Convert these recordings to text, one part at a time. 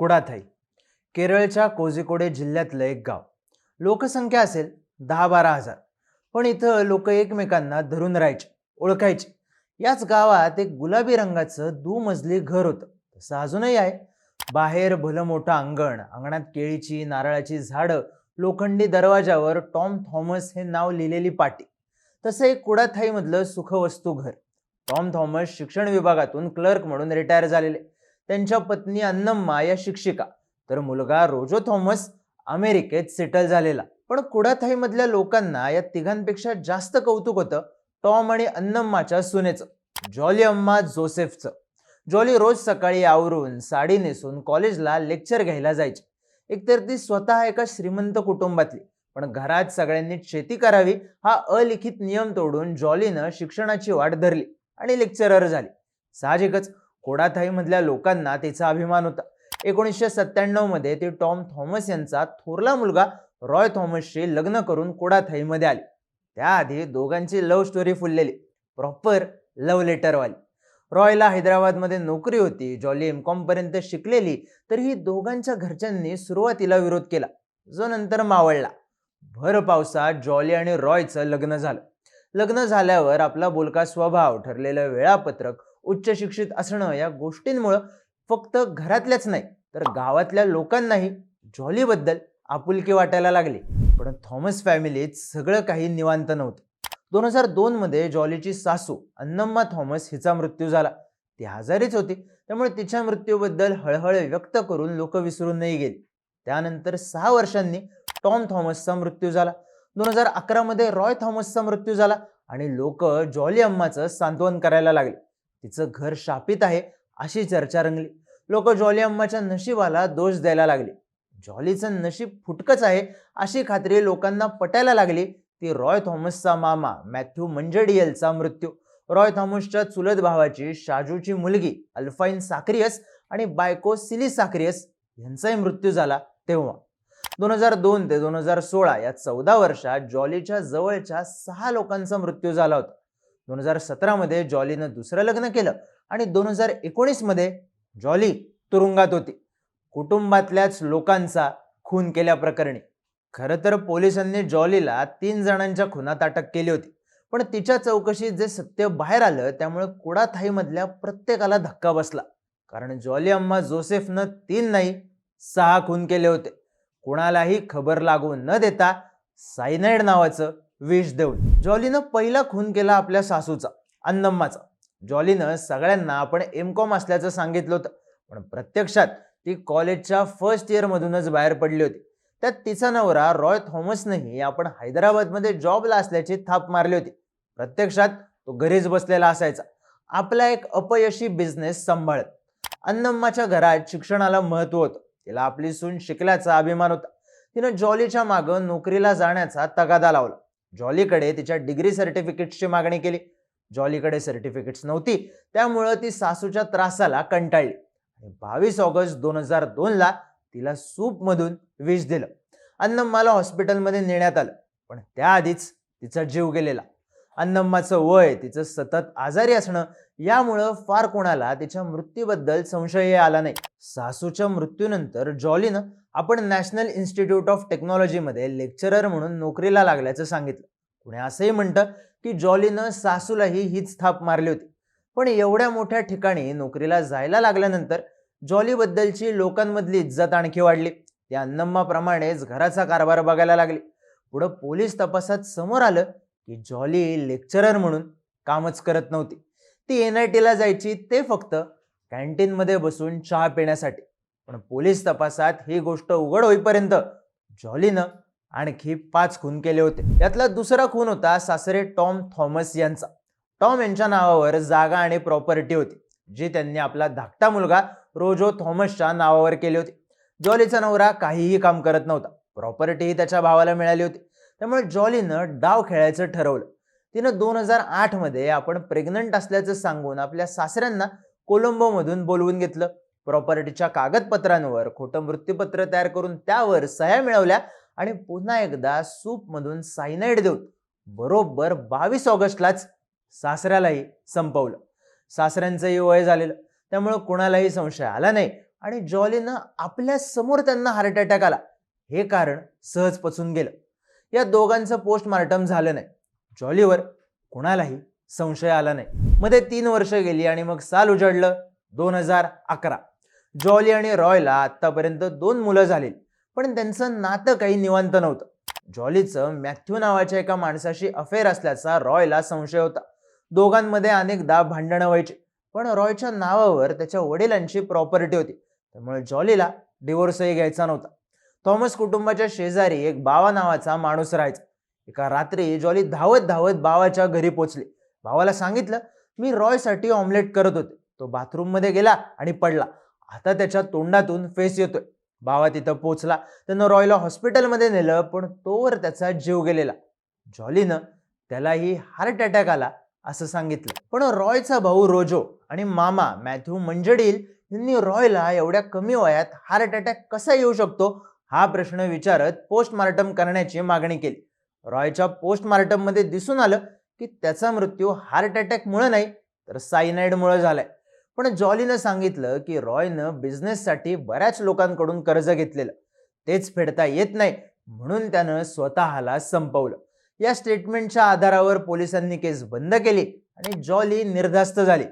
कुडाथाई केरळच्या कोझिकोडे जिल्ह्यातलं एक गाव. लोकसंख्या असेल दहा बारा हजार. पण इथं लोक एकमेकांना धरून राहायचे ओळखायचे. याच गावात एक गुलाबी रंगाचं दुमजली घर होतं. तसं अजूनही आहे. बाहेर भलं मोठं अंगण अंगणात केळीची नारळाची झाडं लोखंडी दरवाजावर टॉम थॉमस हे नाव लिहिलेली पाटी. तसं एक कुडाथाईमधलं सुखवस्तू घर. टॉम थॉमस शिक्षण विभागातून क्लर्क म्हणून रिटायर झालेले. त्यांच्या पत्नी अन्नम्मा या शिक्षिका. तर मुलगा रोजो थॉमस अमेरिकेत सेटल झालेला. पण कुडाथाईमधल्या लोकांना या तिघांपेक्षा जास्त कौतुक होतं टॉम आणि अन्नम्माच्या सुनेचं. जॉली अम्मा जोसेफचं. जॉली रोज सकाळी आवरून साडी नेसून कॉलेजला लेक्चर घ्यायला जायची. एकतर ती स्वतः एका श्रीमंत कुटुंबातली. पण घरात सगळ्यांनी शेती करावी हा अलिखित नियम तोडून जॉलीनं शिक्षणाची वाट धरली आणि लेक्चरर झाली. साहजिकच कोडाथाईमधल्या लोकांना तिचा अभिमान होता. एकोणीसशे सत्त्याण्णवमध्ये ती टॉम थॉमस यांचा थोरला मुलगा रॉय थॉमसशी लग्न करून कोडाथाईमध्ये आली. त्याआधी दोघांची लव्ह स्टोरी फुललेली. प्रॉपर लव्ह लेटरवाली रॉयला हैदराबादमध्ये नोकरी होती. जॉली एम पर्यंत शिकलेली. तर ही दोघांच्या घरच्यांनी सुरुवातीला विरोध केला. जो नंतर मावळला. भर पावसात जॉली आणि रॉयचं लग्न झालं. लग्न झाल्यावर आपला बोलका स्वभाव ठरलेलं वेळापत्रक उच्च शिक्षित असणं या गोष्टींमुळं फक्त घरातल्याच नाही तर गावातल्या लोकांनाही जॉलीबद्दल आपुलकी वाटायला लागली. पण थॉमस फॅमिलीत सगळं काही निवांत नव्हतं. दोन हजार दोनमध्ये जॉलीची सासू अन्नम्मा थॉमस हिचा मृत्यू झाला. ती आजारीच होती त्यामुळे तिच्या मृत्यूबद्दल हळहळ व्यक्त करून लोक विसरून नाही गेली. त्यानंतर सहा वर्षांनी टॉम थॉमसचा मृत्यू झाला. दोन हजार अकरामध्ये रॉय थॉमसचा मृत्यू झाला आणि लोक जॉली अम्माचं सांत्वन करायला लागले. तिचं घर शापित आहे अशी चर्चा रंगली. लोक जॉली अम्माच्या नशिबाला दोष द्यायला लागले. जॉलीचं नशीब फुटकच आहे अशी खात्री लोकांना पटायला लागली. ती रॉय थॉमसचा मामा मॅथ्यू मंजडियलचा मृत्यू. रॉय थॉमसच्या चुलत भावाची शाजूची मुलगी अल्फाईन साक्रियस आणि बायको सिली साक्रियस यांचाही मृत्यू झाला तेव्हा. दोन हजार दोन ते दोन हजार सोळा या चौदा वर्षात जॉलीच्या जवळच्या सहा लोकांचा मृत्यू झाला होता. दोन हजार सतरामध्ये जॉलीनं दुसरं लग्न केलं आणि दोन हजार एकोणीसमध्ये जॉली तुरुंगात होती. कुटुंबातल्याच लोकांचा खून केल्याप्रकरणी. खरं तर पोलिसांनी जॉलीला तीन जणांच्या खुनात अटक केली होती. पण तिच्या चौकशीत जे सत्य बाहेर आलं त्यामुळे कुडाथाईमधल्या प्रत्येकाला धक्का बसला. कारण जॉली अम्मा जोसेफनं तीन नाही सहा खून केले होते. कुणालाही खबर लागू न देता सायनाईड नावाचं विष देऊन. जॉलीनं पहिला खून केला आपल्या सासूचा अन्नम्माचा. जॉलीनं सगळ्यांना आपण एम कॉम असल्याचं सांगितलं होतं. पण प्रत्यक्षात ती कॉलेजच्या फर्स्ट इयरमधूनच बाहेर पडली होती. त्यात तिचा नवरा रॉय थॉमसनंही आपण हैदराबादमध्ये जॉबला असल्याची थाप मारली होती. प्रत्यक्षात तो घरीच बसलेला असायचा. आपला एक अपयशी बिझनेस सांभाळत. अन्नम्माच्या घरात शिक्षणाला महत्त्व होतं. तिला आपली सून शिकल्याचा अभिमान होता. तिनं जॉलीच्या मागं नोकरीला जाण्याचा तगादा लावला. जॉलीकडे तिच्या डिग्री सर्टिफिकेट्सची मागणी केली. जॉलीकडे सर्टिफिकेट्स नव्हती. त्यामुळं ती सासूच्या त्रासाला कंटाळली. आणि बावीस ऑगस्ट दोन हजार दोनला तिला सूपमधून विष दिलं. अन्नम्माला हॉस्पिटलमध्ये नेण्यात आलं. पण त्याआधीच तिचा जीव गेलेला. अन्नम्माचं वय तिचं सतत आजारी असणं यामुळं फार कोणाला तिच्या मृत्यूबद्दल संशय आला नाही. सासूच्या मृत्यूनंतर जॉलीनं आपण नॅशनल इन्स्टिट्यूट ऑफ टेक्नॉलॉजीमध्ये लेक्चरर म्हणून नोकरीला लागल्याचं सांगितलं. कुणी असंही म्हणतं की जॉलीनं सासूलाही हीच थाप मारली होती. पण एवढ्या मोठ्या ठिकाणी नोकरीला जायला लागल्यानंतर जॉलीबद्दलची लोकांमधली इज्जत आणखी वाढली. ते अन्नम्माप्रमाणेच घराचा कारभार बघायला लागली. पुढं पोलीस तपासात समोर आलं की जॉली लेक्चरर म्हणून कामच करत नव्हती. ती एन आय टीला जायची ते फक्त कॅन्टीनमध्ये बसून चहा पिण्यासाठी. पण पोलीस तपासात ही गोष्ट उघड होईपर्यंत जॉलीनं आणखी पाच खून केले होते. यातला दुसरा खून होता सासरे टॉम थॉमस यांचा. टॉम यांच्या नावावर जागा आणि प्रॉपर्टी होती जी त्यांनी आपला धाकटा मुलगा रोजो थॉमसच्या नावावर केली होती. जॉलीचा नवरा काहीही काम करत नव्हता. प्रॉपर्टीही त्याच्या भावाला मिळाली होती. त्यामुळे जॉलीनं डाव खेळायचं ठरवलं. तिनं दोन हजार आठमध्ये आपण प्रेग्नंट असल्याचं सांगून आपल्या सासऱ्यांना कोलंबोमधून बोलवून घेतलं. प्रॉपर्टीच्या कागदपत्रांवर खोटं मृत्यूपत्र तयार करून त्यावर सह्या मिळवल्या आणि पुन्हा एकदा सूपमधून सायनाईड देऊन बरोबर बावीस ऑगस्टलाच सासऱ्यालाही संपवलं. सासऱ्यांचंही वय झालेलं. त्यामुळं कुणालाही संशय आला नाही आणि जॉलीनं आपल्यासमोर त्यांना हार्ट अटॅक आला. हे कारण सहज पचून गेलं. या दोघांचं पोस्टमार्टम झालं नाही. जॉलीवर कुणालाही संशय आला नाही. मध्ये तीन वर्ष गेली आणि मग साल उजडलं दोन हजार अकरा. जॉली आणि रॉयला आतापर्यंत दोन मुलं झाली पण त्यांचं नातं काही निवांत नव्हतं. जॉलीचं मॅथ्यू नावाच्या एका माणसाशी अफेअर असल्याचा रॉयला संशय होता. दोघांमध्ये अनेकदा भांडणं व्हायची पण रॉयच्या नावावर त्याच्या वडिलांची प्रॉपर्टी होती त्यामुळे जॉलीला डिवोर्सही घ्यायचा नव्हता. थॉमस कुटुंबाच्या शेजारी एक बावा नावाचा माणूस राहायचा. एका रात्री जॉली धावत धावत बावाच्या घरी पोचली. भावाला सांगितलं मी रॉयसाठी ऑमलेट करत होते. तो बाथरूममध्ये गेला आणि पडला. आता त्याच्या तोंडातून फेस येतोय. बावा तिथं पोचला. त्यानं रॉयला हॉस्पिटलमध्ये नेलं पण तोवर त्याचा जीव गेलेला. जॉलीनं त्यालाही हार्ट अटॅक आला असं सांगितलं. पण रॉयचा भाऊ रोजो आणि मामा मॅथ्यू मंजडील यांनी रॉयला एवढ्या कमी वयात हार्ट अटॅक कसा येऊ शकतो हा प्रश्न विचारत पोस्टमार्टम करण्याची मागणी केली. रॉयच्या पोस्टमार्टममध्ये दिसून आलं की त्याचा मृत्यू हार्ट अटॅकमुळे नाही तर सायनाईडमुळे झालाय. पण जॉलीनं सांगितलं की रॉयनं बिझनेससाठी बऱ्याच लोकांकडून कर्ज घेतलेलं. तेच फेडता येत नाही म्हणून त्यानं स्वतःला संपवलं. या स्टेटमेंटच्या आधारावर पोलिसांनी केस बंद केली आणि जॉली निर्धास्त झाली.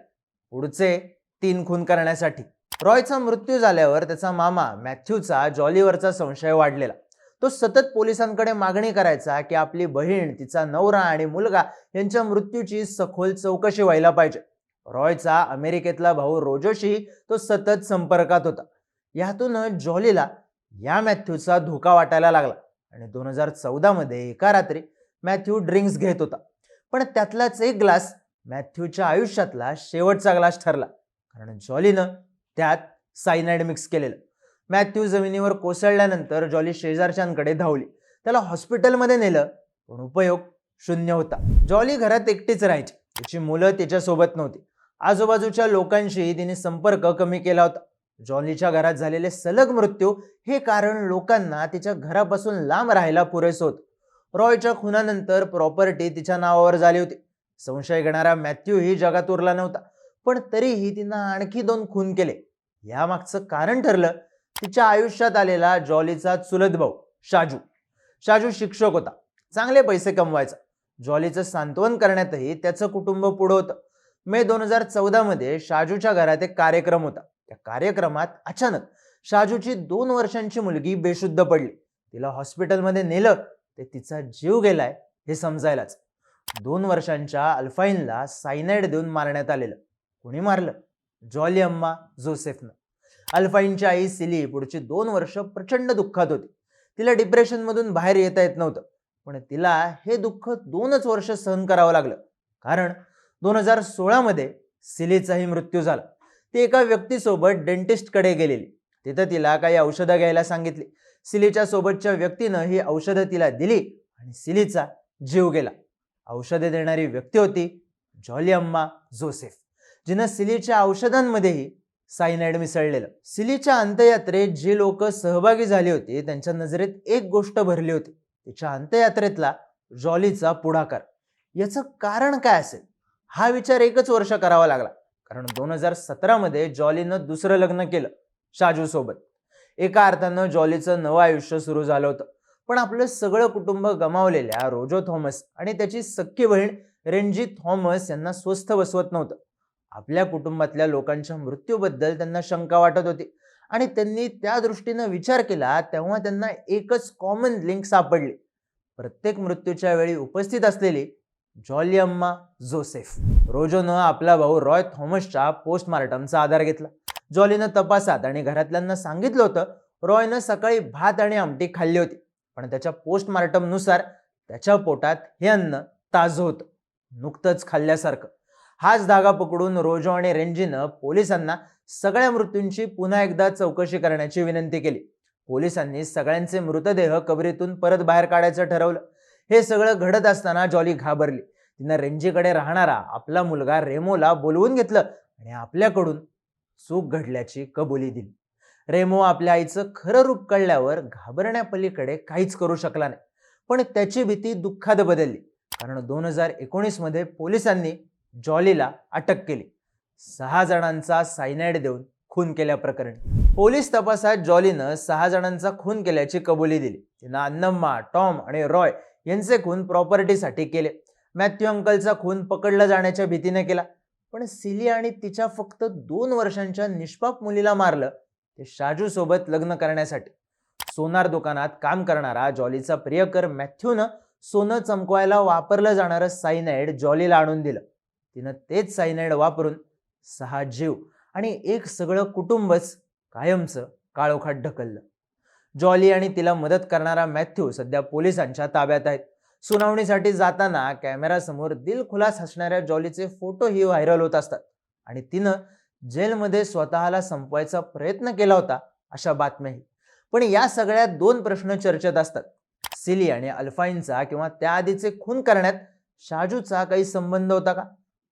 पुढचे तीन खून करण्यासाठी. रॉयचा मृत्यू झाल्यावर त्याचा मामा मॅथ्यूचा जॉलीवरचा संशय वाढलेला. तो सतत पोलिसांकडे मागणी करायचा की आपली बहीण तिचा नवरा आणि मुलगा यांच्या मृत्यूची सखोल चौकशी व्हायला पाहिजे. रॉयचा अमेरिकेतला भाऊ रोजोशी तो सतत संपर्कात होता. यातून जॉलीला या मॅथ्यूचा धोका वाटायला लागला आणि दोन हजार चौदामध्ये एका रात्री मॅथ्यू ड्रिंक्स घेत होता. पण त्यातलाच एक ग्लास मॅथ्यूच्या आयुष्यातला शेवटचा ग्लास ठरला. कारण जॉलीनं त्यात सायनाइड मिक्स केलेलं. मॅथ्यू जमिनीवर कोसळल्यानंतर जॉली शेजारच्यांकडे धावली. त्याला हॉस्पिटलमध्ये नेलं पण उपयोग शून्य होता. जॉली घरात एकटीच राहायची. तिची मुलं त्याच्यासोबत नव्हती. आजूबाजूच्या लोकांशी तिने संपर्क कमी केला होता. जॉलीच्या घरात झालेले सलग मृत्यू हे कारण लोकांना तिच्या घरापासून लांब राहायला पुरेसं होत. रॉयच्या खुनानंतर प्रॉपर्टी तिच्या नावावर झाली होती. संशय घेणारा मॅथ्यू ही जगात उरला नव्हता. पण तरीही तिनं आणखी दोन खून केले. यामागचं कारण ठरलं तिच्या आयुष्यात आलेला जॉलीचा चुलत भाऊ शाजू. शाजू शिक्षक होता. चांगले पैसे कमवायचा. जॉलीचं सांत्वन करण्यातही त्याचं कुटुंब पुढं होतं. मे दोन हजार चौदा मध्ये शाजूच्या घरात एक कार्यक्रम होता. त्या कार्यक्रमात अचानक शाजूची दोन वर्षांची मुलगी बेशुद्ध पडली. तिला हॉस्पिटलमध्ये नेलं. ते तिचा जीव गेलाय हे समजायलाच. दोन वर्षांच्या अल्फाईनला सायनाईड देऊन मारण्यात आलेलं. कोणी मारलं? जॉली अम्मा जोसेफनं. अल्फाईनची आई सिली पुढची दोन वर्ष प्रचंड दुःखात होती. तिला डिप्रेशनमधून बाहेर येता येत नव्हतं. पण तिला हे दुःख दोनच वर्ष सहन करावं लागलं. कारण दोन हजार सोळामध्ये सिलीचाही मृत्यू झाला. ती एका व्यक्तीसोबत डेंटिस्टकडे गेलेली. तिथं तिला काही औषधं घ्यायला सांगितली. सिलीच्या सोबतच्या व्यक्तीनं ही औषधं तिला दिली आणि सिलीचा जीव गेला. औषधे देणारी व्यक्ती होती जॉली अम्मा जोसेफ जिनं सिलीच्या औषधांमध्येही सायनाईड मिसळलेलं. सिलीच्या अंत्ययात्रेत जी लोक सहभागी झाली होती त्यांच्या नजरेत एक गोष्ट भरली होती. तिच्या अंत्ययात्रेतला जॉलीचा पुढाकार. याचं कारण काय असेल? हा विचार एकच वर्ष करावा लागला. कारण दोन हजार सतरामध्ये जॉलीनं दुसरं लग्न केलं शाजू सोबत. एका अर्थानं जॉलीचं नवं आयुष्य सुरू झालं होतं. पण आपलं सगळं कुटुंब गमावलेल्या रोजो थॉमस आणि त्याची सख्खी बहीण रणजित थॉमस यांना स्वस्थ बसवत नव्हतं. आपल्या कुटुंबातल्या लोकांच्या मृत्यूबद्दल त्यांना शंका वाटत होती. आणि त्यांनी त्या दृष्टीनं विचार केला तेव्हा त्यांना एकच कॉमन लिंक सापडली. प्रत्येक मृत्यूच्या वेळी उपस्थित असलेली जॉली अम्मा जोसेफ. रोजोनं आपला भाऊ रॉय थॉमसच्या पोस्टमार्टमचा आधार घेतला. जॉलीनं तपासात आणि घरातल्यांना सांगितलं होतं रॉयनं सकाळी भात आणि आमटी खाल्ली होती. पण त्याच्या पोस्टमार्टमनुसार त्याच्या पोटात हे अन्न ताजं होतं नुकतंच खाल्ल्यासारखं. हाच धागा पकडून रोजो आणि रेंजीनं पोलिसांना सगळ्या मृत्यूंची पुन्हा एकदा चौकशी करण्याची विनंती केली. पोलिसांनी सगळ्यांचे मृतदेह कबरीतून परत बाहेर काढायचं ठरवलं. हे सगळं घडत असताना जॉली घाबरली. तिनं रेंजीकडे राहणारा आपला मुलगा रेमोला बोलवून घेतलं आणि आपल्याकडून चूक घडल्याची कबुली दिली. रेमो आपल्या आईचं खरं रूप कळल्यावर घाबरण्यापलीकडे काहीच करू शकला नाही. पण त्याची भीती दुःखात बदलली. कारण दोन हजार एकोणीसमध्ये पोलिसांनी जॉलीला अटक केली. सहा जणांचा सायनाईड देऊन खून केल्याप्रकरणी पोलीस तपासात जॉलीनं सहा जणांचा खून केल्याची कबुली दिली. तिनं अन्नम्मा टॉम आणि रॉय यांचे खून प्रॉपर्टीसाठी केले. मॅथ्यू अंकलचा खून पकडला जाण्याच्या भीतीने केला. पण सिली आणि तिच्या फक्त दोन वर्षांच्या निष्पाप मुलीला मारलं ते शाजू सोबत लग्न करण्यासाठी. सोनार दुकानात काम करणारा जॉलीचा प्रियकर मॅथ्यूनं सोनं चमकवायला वापरलं जाणारं सायनाइड जॉलीला आणून दिलं. तिनं तेच सायनाइड वापरून सहा जीव आणि एक सगळं कुटुंबच कायमचं काळोखात ढकललं. जॉली आणि तिला मदत करणारा मॅथ्यू सध्या पोलिसांच्या ताब्यात आहेत. सुनावणीसाठी जाताना कॅमेरासमोर दिलखुलास हसणाऱ्या जॉलीचे फोटोही व्हायरल होत असतात आणि तिनं जेलमध्ये स्वतःला संपवायचा प्रयत्न केला होता अशा बातम्याही. पण या सगळ्यात दोन प्रश्न चर्चेत असतात. सिली आणि अल्फाईनचा किंवा त्याआधीचे खून करण्यात शाजूचा काही संबंध होता का?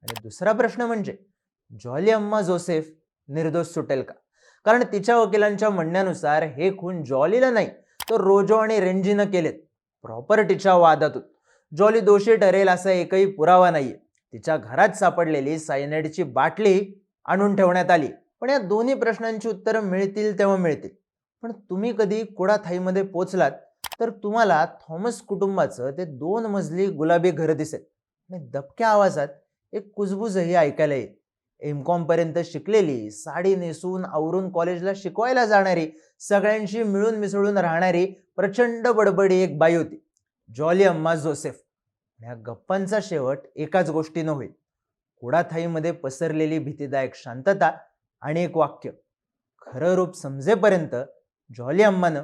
आणि दुसरा प्रश्न म्हणजे जॉली अम्मा जोसेफ निर्दोष सुटेल का? कारण तिच्या वकिलांच्या म्हणण्यानुसार हे खून जॉलीला नाही तर रोजो आणि रेंजीनं केलेत प्रॉपर्टीच्या वादातून. जॉली दोषी ठरेल असा एकही पुरावा नाहीये. तिच्या घरात सापडलेली सायनाईडची बाटली आणून ठेवण्यात आली. पण या दोन्ही प्रश्नांची उत्तरं मिळतील तेव्हा मिळतील. पण तुम्ही कधी कुडाथाईमध्ये पोचलात तर तुम्हाला थॉमस कुटुंबाचं ते दोन मजली गुलाबी घर दिसेल. आणि दबक्या आवाजात एक कुजबुजही ऐकायला येईल. एम कॉम पर्यंत शिकलेली साडी नेसून आवरून कॉलेजला शिकवायला जाणारी सगळ्यांशी मिळून मिसळून राहणारी प्रचंड बडबडी एक बाई होती. जॉली अम्मा जोसेफ ह्या गप्पांचा शेवट एकाच गोष्टीनं होईल. कुडाथाईमध्ये पसरलेली भीतीदायक शांतता आणि एक वाक्य. खरं रूप समजेपर्यंत जॉली अम्मानं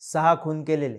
सहा खून केलेले.